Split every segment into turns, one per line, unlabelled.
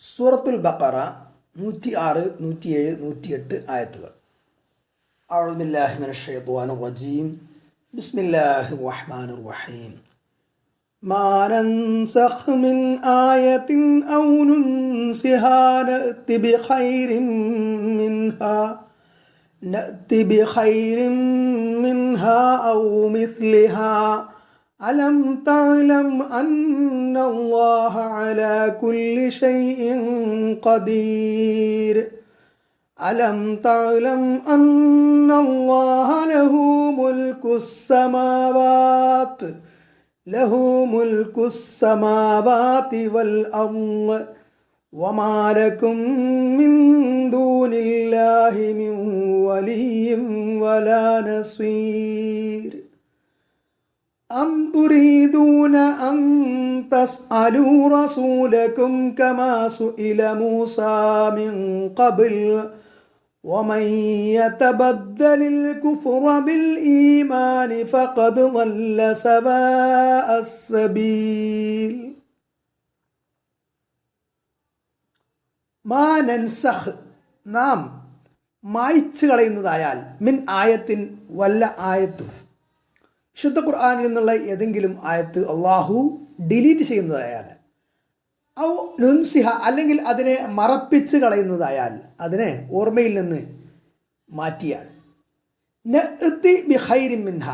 സൂറത്തുൽ ബക്കറ നൂറ്റി ആറ് നൂറ്റിയേഴ് നൂറ്റിയെട്ട് ആയത്തുകൾ أعوذ بالله من الشيطان الرجيم بسم الله الرحمن الرحيم ما ننسخ من آية أو ننسها نأت بخير منها نأت بخير منها أو مثلها ألم تعلم أن الله على كل شيء قدير؟ ألم تعلم أن الله له ملك السماوات له ملك السماوات والأرض. وما لكم من دون الله من ولي ولا نصير. أم تريدون أن تسألوا رسولكم كما سئل موسى من قبل ومن يتبدل الكفر بالإيمان فقد ضل سواء السبيل മാ നൻസഹ് നാം മായ്ച്ചു കളയുന്നതായാൽ മിൻ ആയത്തിൻ വല്ല ആയത്തും വിശുദ്ധ ഖുർആാനിൽ നിന്നുള്ള ഏതെങ്കിലും ആയത്ത് അള്ളാഹു ഡിലീറ്റ് ചെയ്യുന്നതായാൽ ഔ നുൻസിഹ അല്ലെങ്കിൽ അതിനെ മറപ്പിച്ച് കളയുന്നതായാൽ അതിനെ ഓർമ്മയിൽ നിന്ന് മാറ്റിയാൽ. മിൻഹ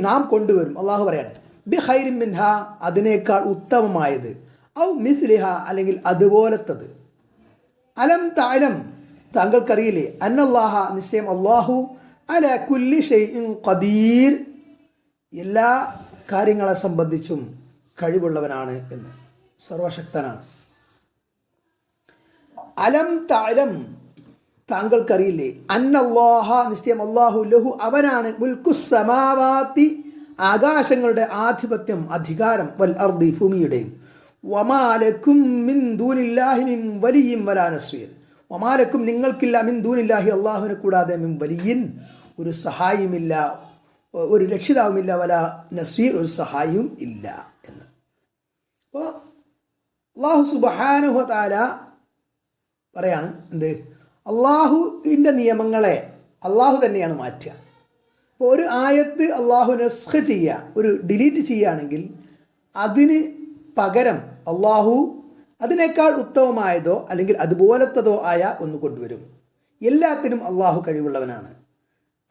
നാം കൊണ്ടുവരും. അള്ളാഹു പറയാണ് ബിഖൈരിൻ മിൻഹ അതിനേക്കാൾ ഉത്തമമായത് ഔ മിസ്ലിഹ അല്ലെങ്കിൽ അതുപോലത്തത്. അലം താലം താങ്കൾക്കറിയില്ലേ? അന്നല്ലാഹ നിശ്ചയം അള്ളാഹു അല കുല്ലി ഷെയ്ഇൻ ഖദീർ എല്ലാ കാര്യങ്ങളെ സംബന്ധിച്ചും കഴിവുള്ളവനാണ് എന്ന്. സർവശക്തനാണ് അലം താലം താങ്കൾക്കറിയില്ലേ? അന്നല്ലാഹ നിശ്ചയം അള്ളാഹു ലഹു അവനാണ് മുൽക്കുസമാവാത്തി ആകാശങ്ങളുടെ ആധിപത്യം അധികാരം വൽ അർദി ഭൂമിയുടെയും. വമാലക്കും മിൻ ദൂനില്ലാഹി മിൻ വലിയും വലാ നസ്വീർ വമാലക്കും നിങ്ങൾക്കില്ല മിൻ ദൂനില്ലാഹി അള്ളാഹുവിനെ കൂടാതെ മിൻ വലിയൻ. ഒരു സഹായമില്ല ഒരു രക്ഷിതാവുമില്ല വല നസ്വീർ ഒരു സഹായിയും ഇല്ല എന്ന്. അപ്പോൾ അള്ളാഹു സുബഹാനുഹ താല പറയാണ് എന്ത്? അള്ളാഹുവിന്റെ നിയമങ്ങളെ അള്ളാഹു തന്നെയാണ് മാറ്റുക. അപ്പോൾ ഒരു ആയത്ത് അള്ളാഹു നസ്ഖ ചെയ്യുക ഒരു ഡിലീറ്റ് ചെയ്യുകയാണെങ്കിൽ അതിന് പകരം അള്ളാഹു അതിനേക്കാൾ ഉത്തമമായതോ അല്ലെങ്കിൽ അതുപോലത്തതോ ആയ ഒന്ന് കൊണ്ടുവരും. എല്ലാത്തിനും അള്ളാഹു കഴിവുള്ളവനാണ്.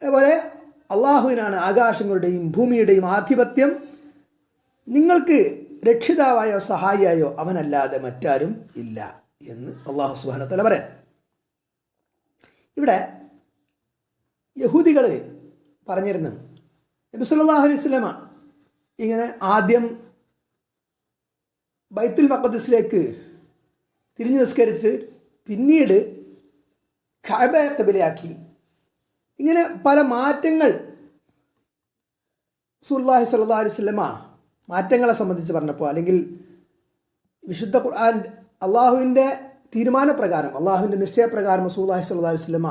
അതുപോലെ അള്ളാഹുവിനാണ് ആകാശങ്ങളുടെയും ഭൂമിയുടെയും ആധിപത്യം. നിങ്ങൾക്ക് രക്ഷിതാവായോ സഹായിയായോ അവനല്ലാതെ മറ്റാരും ഇല്ല എന്ന് അള്ളാഹു സുബാനത്തല പറയാൻ ഇവിടെ യഹൂദികൾ പറഞ്ഞിരുന്നു നബി സല്ലല്ലാഹു അലൈഹി വസല്ലമ ഇങ്ങനെ ആദ്യം ബൈത്തുൽ മക്കദിസിലേക്ക് തിരിഞ്ഞു നിസ്കരിച്ച് പിന്നീട് ഖഅബയെ ഖിബലയാക്കി. ഇങ്ങനെ പല മാറ്റങ്ങൾ സുല്ലാഹി സല്ലാ അലൈഹി സ്വലമ മാറ്റങ്ങളെ സംബന്ധിച്ച് പറഞ്ഞപ്പോൾ അല്ലെങ്കിൽ വിശുദ്ധ ഖുർആൻ അള്ളാഹുവിന്റെ തീരുമാനപ്രകാരം അള്ളാഹുവിന്റെ നിശ്ചയപ്രകാരം സുല്ലാഹി സല്ലാ അലൈഹി സ്വലമ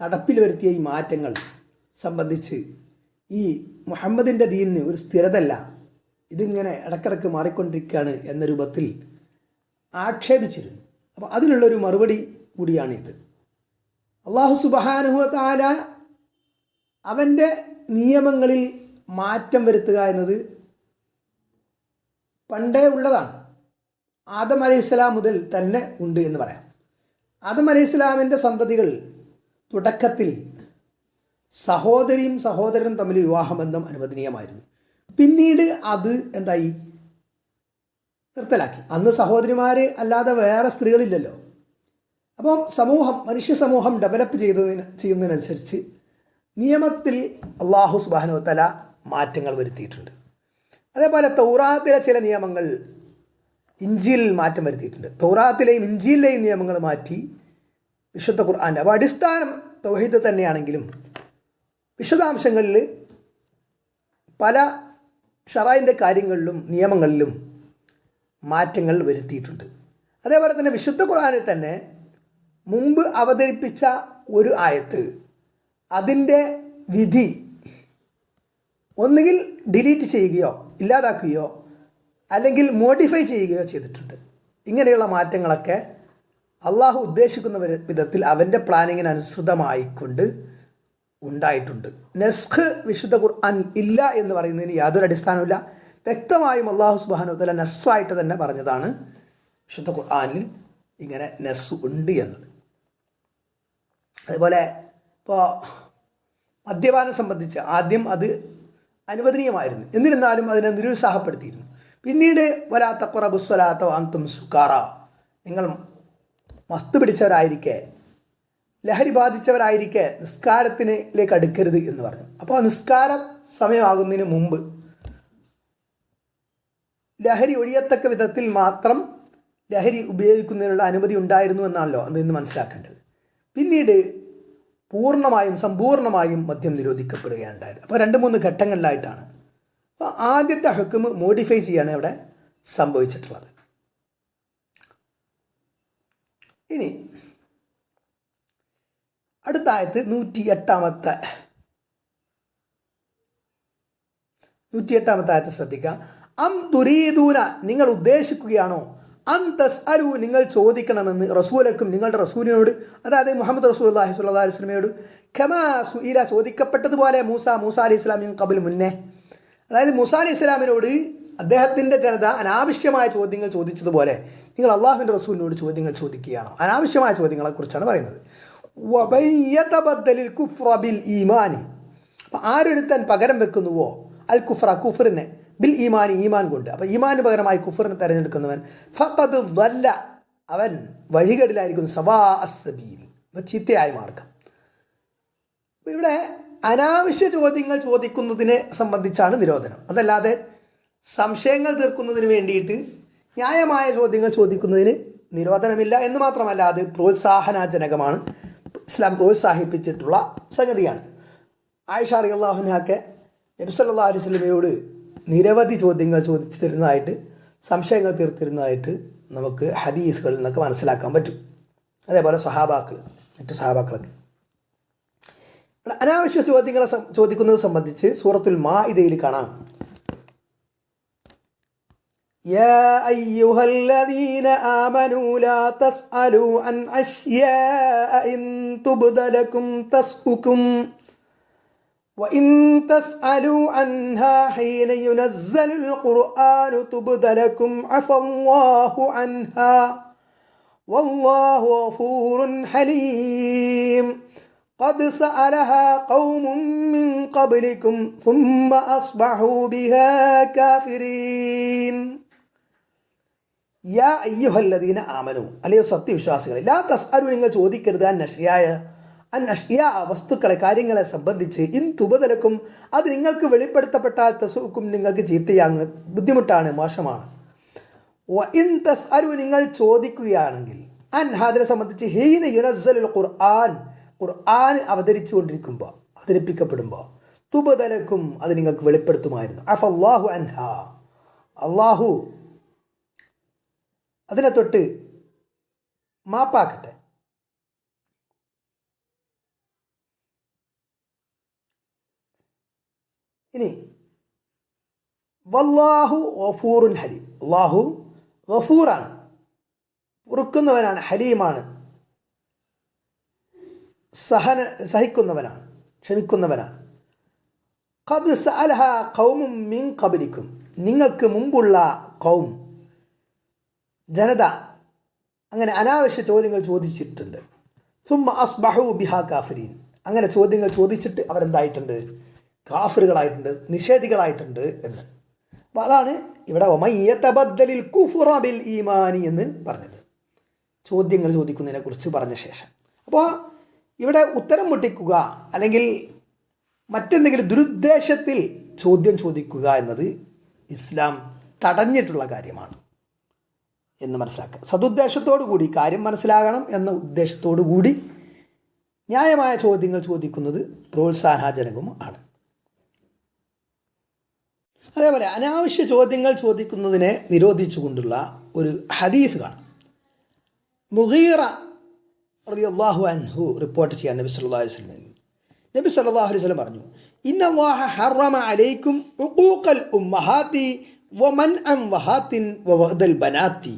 നടപ്പിൽ വരുത്തിയ ഈ മാറ്റങ്ങൾ സംബന്ധിച്ച് ഈ മുഹമ്മദിന്റെ ദീനിന് ഒരു സ്ഥിരതല്ല ഇതിങ്ങനെ ഇടക്കിടക്ക് മാറിക്കൊണ്ടിരിക്കുകയാണ് എന്ന രൂപത്തിൽ ആക്ഷേപിച്ചിരുന്നു. അപ്പോൾ അതിനുള്ളൊരു മറുപടി കൂടിയാണിത്. അള്ളാഹു സുബഹാനുഹത്താല അവന്റെ നിയമങ്ങളിൽ മാറ്റം വരുത്തുക എന്നത് പണ്ടേ ഉള്ളതാണ്. ആദം അലൈഹി ഇസ്ലാം മുതൽ തന്നെ ഉണ്ട് എന്ന് പറയാം. ആദം അലൈഹി ഇസ്ലാമിന്റെ സന്തതികൾ തുടക്കത്തിൽ സഹോദരിയും സഹോദരനും തമ്മിൽ വിവാഹബന്ധം അനുവദനീയമായിരുന്നു. പിന്നീട് അത് എന്തായി? നിർത്തലാക്കി. അന്ന് സഹോദരിമാർ അല്ലാതെ വേറെ സ്ത്രീകളില്ലല്ലോ. അപ്പം സമൂഹം മനുഷ്യ സമൂഹം ഡെവലപ്പ് ചെയ്തതിന് ചെയ്യുന്നതിനനുസരിച്ച് നിയമത്തിൽ അള്ളാഹു സുബാനു തല മാറ്റങ്ങൾ വരുത്തിയിട്ടുണ്ട്. അതേപോലെ തൗറാത്തിലെ ചില നിയമങ്ങൾ ഇഞ്ചിയിൽ മാറ്റം വരുത്തിയിട്ടുണ്ട്. തൗറാത്തിലെയും ഇഞ്ചിയിലെയും നിയമങ്ങൾ മാറ്റി വിശുദ്ധ ഖുർആാന്റെ അപ്പോൾ അടിസ്ഥാനം തൗഹീദ് തന്നെയാണെങ്കിലും വിശദാംശങ്ങളിൽ പല ഷറായിന്റെ കാര്യങ്ങളിലും നിയമങ്ങളിലും മാറ്റങ്ങൾ വരുത്തിയിട്ടുണ്ട്. അതേപോലെ തന്നെ വിശുദ്ധ ഖുർആാനിൽ തന്നെ മുമ്പ് അവതരിപ്പിച്ച ഒരു ആയത്ത്. അതിന്റെ വിധി. ഒന്നുകിൽ ഡിലീറ്റ് ചെയ്യുകയോ ഇല്ലാതാക്കുകയോ അല്ലെങ്കിൽ മോഡിഫൈ ചെയ്യുകയോ ചെയ്തിട്ടുണ്ട്. ഇങ്ങനെയുള്ള മാറ്റങ്ങളൊക്കെ അള്ളാഹു ഉദ്ദേശിക്കുന്ന വിധത്തിൽ അവന്റെ പ്ലാനിങ്ങിന് അനുസൃതമായിക്കൊണ്ട് ഉണ്ടായിട്ടുണ്ട്. നെസ്ഖ് വിശുദ്ധ ഖുർആൻ ഇല്ല എന്ന് പറയുന്നതിന് യാതൊരു അടിസ്ഥാനമില്ല വ്യക്തമായും അള്ളാഹു സുബാനു തല നെസ്സായിട്ട് തന്നെ പറഞ്ഞതാണ് വിശുദ്ധ ഖുർആാനിൽ ഇങ്ങനെ നെസ് ഉണ്ട് എന്നത്. അതുപോലെ ഇപ്പോൾ മദ്യപാനം സംബന്ധിച്ച് ആദ്യം അത് അനുവദനീയമായിരുന്നു. എന്നിരുന്നാലും അതിനെ നിരുത്സാഹപ്പെടുത്തിയിരുന്നു. പിന്നീട് വലാത്ത കുറബുസ്വലാത്ത വാന്തും സുക്കാറ നിങ്ങൾ മസ്തു പിടിച്ചവരായിരിക്കെ ലഹരി ബാധിച്ചവരായിരിക്കെ നിസ്കാരത്തിലേക്ക് അടുക്കരുത് എന്ന് പറഞ്ഞു. അപ്പോൾ നിസ്കാരം സമയമാകുന്നതിന് മുമ്പ് ലഹരി ഒഴിയത്തക്ക വിധത്തിൽ മാത്രം ലഹരി ഉപയോഗിക്കുന്നതിനുള്ള അനുമതി ഉണ്ടായിരുന്നു എന്നാണല്ലോ അത് ഇന്ന് മനസ്സിലാക്കേണ്ടത്. പിന്നീട് പൂർണമായും സമ്പൂർണമായും മദ്യം നിരോധിക്കപ്പെടുകയാണ് ഉണ്ടായത് അപ്പോൾ രണ്ട് മൂന്ന് ഘട്ടങ്ങളിലായിട്ടാണ്. അപ്പോൾ ആദ്യത്തെ ഹക്കുമ് മോഡിഫൈ ചെയ്യാണ് ഇവിടെ സംഭവിച്ചിട്ടുള്ളത്. ഇനി അടുത്ത ആയത്ത് നൂറ്റി എട്ടാമത്തെ നൂറ്റി എട്ടാമത്തെ ആയത്ത് ശ്രദ്ധിക്കുക. അം ദുരീദൂന നിങ്ങൾ ഉദ്ദേശിക്കുകയാണോ? അം തസ് അരു നിങ്ങൾ ചോദിക്കണമെന്ന് റസൂലക്കും നിങ്ങളുടെ റസൂലിനോട് അതായത് മുഹമ്മദ് റസൂൽ അള്ളാഹി സുല്ലാ വസ്ലമയോട് ഖമാ സുഇല ചോദിക്കപ്പെട്ടതുപോലെ മൂസ മൂസ അലി ഇസ്ലാമിൻ കബിൽ മുന്നേ. അതായത് മൂസ അലി ഇസ്ലാമിനോട് അദ്ദേഹത്തിന്റെ ജനത അനാവശ്യമായ ചോദ്യങ്ങൾ ചോദിച്ചതുപോലെ നിങ്ങൾ അള്ളാഹുവിന്റെ റസൂലിനോട് ചോദ്യങ്ങൾ ചോദിക്കുകയാണോ? അനാവശ്യമായ ചോദ്യങ്ങളെക്കുറിച്ചാണ് പറയുന്നത്. ഈമാനി. അപ്പം ആരൊരുത്തൻ പകരം വെക്കുന്നുവോ? അൽ കുഫ്ര കുഫറിനെ. ബിൽ ഈമാൻ ഈമാൻ കൊണ്ട്. അപ്പോൾ ഈമാന് പകരമായി കുഫറിനെ തിരഞ്ഞെടുക്കുന്നവൻ ഫത്തത് വല്ല അവൻ വഴികേടിലായിരിക്കുന്നു. സവാ അസബീൽ ചിത്തയായ മാർഗം. ഇവിടെ അനാവശ്യ ചോദ്യങ്ങൾ ചോദിക്കുന്നതിനെ സംബന്ധിച്ചാണ് നിരോധനം അതല്ലാതെ സംശയങ്ങൾ തീർക്കുന്നതിന് വേണ്ടിയിട്ട് ന്യായമായ ചോദ്യങ്ങൾ ചോദിക്കുന്നതിന് നിരോധനമില്ല എന്ന് മാത്രമല്ല അത് പ്രോത്സാഹനജനകമാണ്. ഇസ്ലാം പ്രോത്സാഹിപ്പിച്ചിട്ടുള്ള സംഗതിയാണ്. ആയിഷ അറിയാഹുനൊക്കെ നബിസല്ലാ അലൈഹി നിരവധി ചോദ്യങ്ങൾ ചോദിച്ചു തരുന്നതായിട്ട് സംശയങ്ങൾ തീർത്തിരുന്നതായിട്ട് നമുക്ക് ഹദീസുകളിൽ നിന്നൊക്കെ മനസ്സിലാക്കാൻ പറ്റും അതേപോലെ സഹാബാക്കൾ മറ്റു സഹാബാക്കളൊക്കെ ഇവിടെ അനാവശ്യ ചോദ്യങ്ങളെ സം- ചോദിക്കുന്നത് സംബന്ധിച്ച് സൂറത്തുൽ മാഇദയിൽ കാണാം يا أيها الذين آمنوا لا تسألوا عن أشياء إن تبد لكم تسؤكم وإن تسألوا عنها حين ينزل القرآن تبد لكم عفى الله عنها والله غفور حليم قد سألها قوم من قبلكم ثم أصبحوا بها كافرين യാ അയ്യുഹല്ലദീന ആമനു അല്ലയോ സത്യവിശ്വാസികളെ ലാ തസ്അലു നിങ്ങൾ ചോദിക്കരുത് അൻ അഷ്യാ വസ്തുക്കളെ കാര്യങ്ങളെ സംബന്ധിച്ച് ഇൻ തുപതലക്കും അത് നിങ്ങൾക്ക് വെളിപ്പെടുത്തപ്പെട്ടാൽ തസുക്കും നിങ്ങൾക്ക് ചീത്തയാണ് ബുദ്ധിമുട്ടാണ് മോശമാണ്. ഇൻ തസ് അരു നിങ്ങൾ ചോദിക്കുകയാണെങ്കിൽ അൻ ഹാദിനെ സംബന്ധിച്ച് ഹീന യുനസലുൽ ഖുർആൻ ഖുർആൻ അവതരിച്ചു കൊണ്ടിരിക്കുമ്പോൾ അവതരിപ്പിക്കപ്പെടുമ്പോൾ തുപതലക്കും അത് നിങ്ങൾക്ക് വെളിപ്പെടുത്തുമായിരുന്നു. അഫ് അള്ളാഹു അൻഹ. അള്ളാഹു അതിനെ തൊട്ട് മാപ്പാക്കട്ടെ. ഇനി വല്ലാഹു ഗഫൂറുൻ ഹലീം. അള്ളാഹു ഗഫൂറാണ്. പൊറുക്കുന്നവനാണ് ഹലീമാണ്. സഹന സഹിക്കുന്നവനാണ് ക്ഷണിക്കുന്നവനാണ്. ഖദ് സഅലഹ ഖൗമും മിൻ കബലിക്കും നിങ്ങൾക്ക് മുമ്പുള്ള ഖൗം ജനത അങ്ങനെ അനാവശ്യ ചോദ്യങ്ങൾ ചോദിച്ചിട്ടുണ്ട്. സുമ്മ അസ്ബഹു ബിഹ കാഫരീൻ. അങ്ങനെ ചോദ്യങ്ങൾ ചോദിച്ചിട്ട് അവരെന്തായിട്ടുണ്ട്? കാഫിറുകളായിട്ടുണ്ട് നിഷേധികളായിട്ടുണ്ട് എന്ന്. അപ്പോൾ അതാണ് ഇവിടെ ഒമയ്യത്തബദ്ദലിൽ കുഫുറബിൽ ഈമാനി എന്ന് പറഞ്ഞത്. ചോദ്യങ്ങൾ ചോദിക്കുന്നതിനെ കുറിച്ച് പറഞ്ഞ ശേഷം. അപ്പോൾ ഇവിടെ ഉത്തരം മുട്ടിക്കുക അല്ലെങ്കിൽ മറ്റെന്തെങ്കിലും ദുരുദ്ദേശത്തിൽ ചോദ്യം ചോദിക്കുക എന്നത് ഇസ്ലാം തടഞ്ഞിട്ടുള്ള കാര്യമാണ് എന്ന് മനസ്സിലാക്കുക. സതുദ്ദേശത്തോടു കൂടി കാര്യം മനസ്സിലാകണം എന്ന ഉദ്ദേശത്തോടു കൂടി ന്യായമായ ചോദ്യങ്ങൾ ചോദിക്കുന്നത് പ്രോത്സാഹനജനകവും ആണ്. അതേപോലെ അനാവശ്യ ചോദ്യങ്ങൾ ചോദിക്കുന്നതിനെ നിരോധിച്ചുകൊണ്ടുള്ള ഒരു ഹദീസ് കാണാം. മുഹീറ റതി അള്ളാഹു അൻഹു റിപ്പോർട്ട് ചെയ്യാൻ നബി സല്ലാ അലൈഹി സ്വലം നബി സല്ലാഹു അലൈഹി സ്വലം പറഞ്ഞു ഇന്ന ഹറമ അലൈക്കും ഉഖൂഖൽ വമൻ അം ബനാത്തി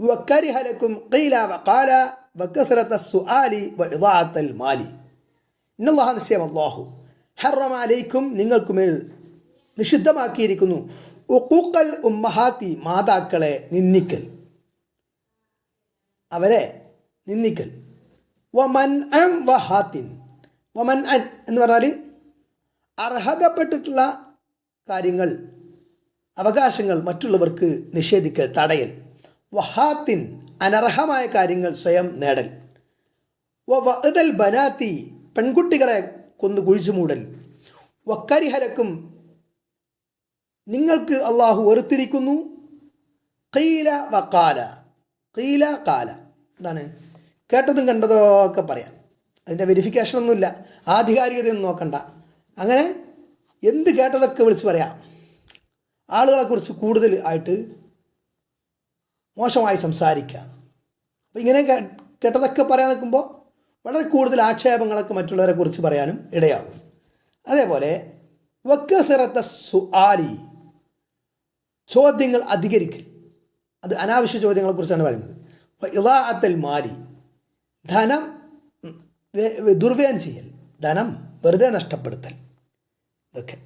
വക്കരിഹ ലക്കും ഖീല വഖാല സുആലി മാലി. ഹറമ അലൈക്കും നിങ്ങൾക്കുമേൽ നിഷിദ്ധമാക്കിയിരിക്കുന്നു. ഉക്കൂക്കൽ ഉമ്മഹാത്തി മാതാക്കളെ നിന്ദിക്കൽ. അവരെ നിന്ദിക്കൽ. വമൻ അൻ വഹാത്തിൻ. വമൻ അൻ എന്ന് പറഞ്ഞാൽ അർഹതപ്പെട്ടിട്ടുള്ള കാര്യങ്ങൾ അവകാശങ്ങൾ മറ്റുള്ളവർക്ക് നിഷേധിക്കൽ തടയൽ. വഹാത്തിൻ അനർഹമായ കാര്യങ്ങൾ സ്വയം നേടൽ. വഅദൽ ബനാത്തി പെൺകുട്ടികളെ കൊന്നു കുഴിച്ചു മൂടൽ വക്കരിഹലക്കും നിങ്ങൾക്ക് അള്ളാഹു വെറുത്തിരിക്കുന്നു. കീല വക്കാല കീല കാല എന്താണ്? കേട്ടതും കണ്ടതോ ഒക്കെ പറയാം. അതിന്റെ വെരിഫിക്കേഷൻ ഒന്നുമില്ല. ആധികാരികതയൊന്നും നോക്കണ്ട. അങ്ങനെ എന്ത് കേട്ടതൊക്കെ വിളിച്ച് പറയാം. ആളുകളെക്കുറിച്ച് കൂടുതൽ ആയിട്ട് മോശമായി സംസാരിക്കുക അപ്പോൾ ഇങ്ങനെ കേട്ടതൊക്കെ പറയാൻ നിൽക്കുമ്പോൾ വളരെ കൂടുതൽ ആക്ഷേപങ്ങളൊക്കെ മറ്റുള്ളവരെ കുറിച്ച് പറയാനും ഇടയാകും. അതേപോലെ വക്കസിറത്ത സുആലി. ചോദ്യങ്ങൾ അധികരിക്കൽ. അത് അനാവശ്യ ചോദ്യങ്ങളെക്കുറിച്ചാണ് പറയുന്നത്. ഇളാഅത്തൽ മാലി ധനം ദുർവ്യയം ചെയ്യൽ ധനം വെറുതെ നഷ്ടപ്പെടുത്തൽ. ഇതൊക്കെ.